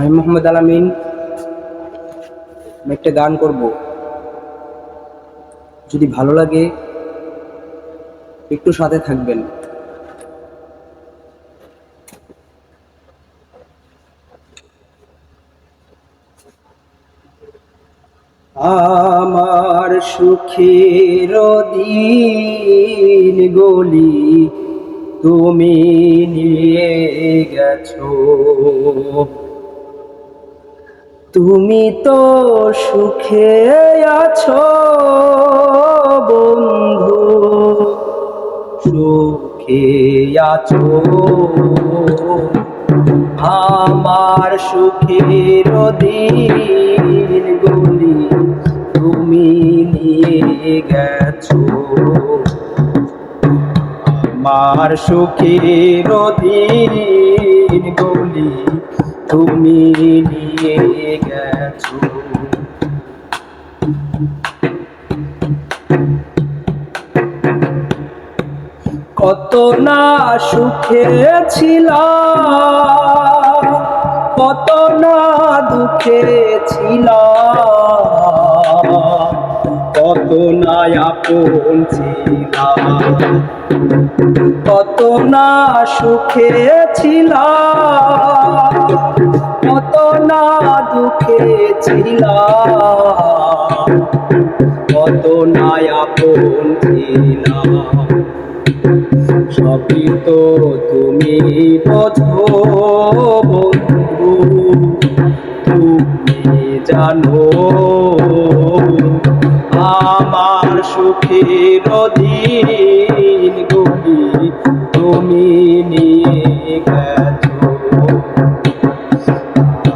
আমি মোহাম্মদ আলামিন একটা গান করব। যদি ভালো লাগে, একটু সাথে থাকবেন। আমার সুখের দিন গলি, তুমি নিয়ে গেছো। তুমি তো সুখে আছো, বন্ধু। সুখে আছো। আমার সুখের দিন গুলি তুমি নিয়ে গেছো। আমার সুখের দিন গুলি তুমি নিয়ে গেছো। কত না সুখে ছিলাম কত না দুঃখে ছিলাম। কত না আপন ছিলাম কত না সুখে ছিলাম কত না দুঃখে ছিলাম কত না আপন ছিলাম। সবই তো তুমি বোঝো বন্ধু, তুমি জানো সুখের দিন গুলি তুমি নিয়ে গেছো।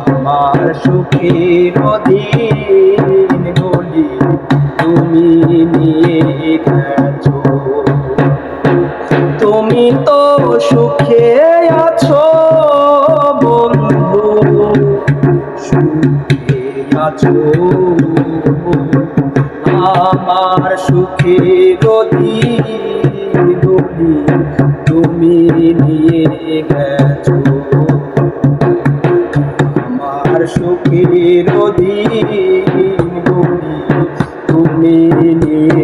আমার সুখের দিন গুলি তুমি নিয়ে গেছো। তুমি তো সুখে আছো, বন্ধু। সুখে আছো। গুলি তুমি নিয়ে গেছো। আমার সুখের গুলি তুমি নিয়ে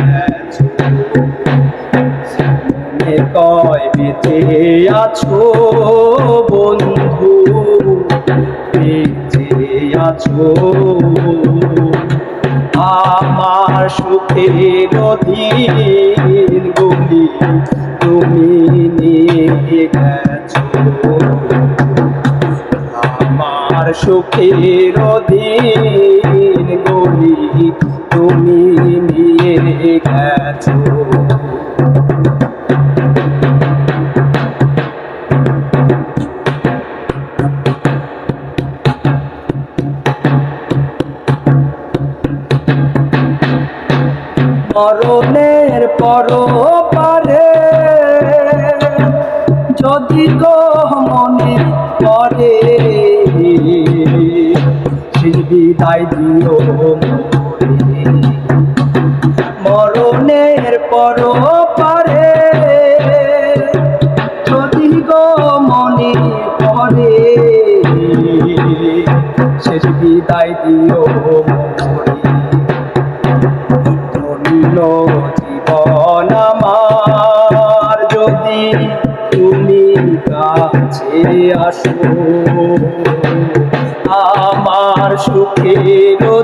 আছো বন্ধু? বেঁচে আছো। আমার সুখের দিন গুলি তুমি নিয়ে গেছো। আমার সুখের দিন যদি গো মনে করে শেষ বিদায় দিও মোরে। মরণের পর পারে যদি গো মনে করে শেষ বিদায় দিও মোরে। কাছে আসো আমার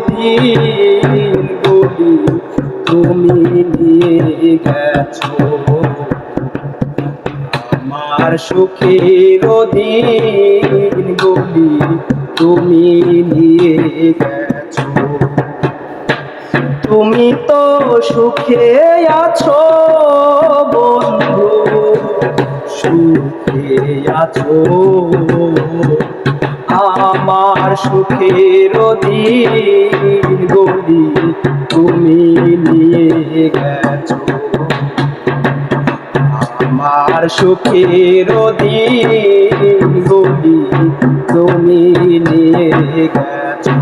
দিন গুলি তুমি নিয়ে গেছো। আমার সুখের দিন গুলি তুমি নিয়ে গেছো। তুমি তো সুখে আছো। আছো। আমার সুখের দিন গলি তুমি নিয়ে গেছো। আমার সুখের দিন গলি তুমি নিয়ে গেছো।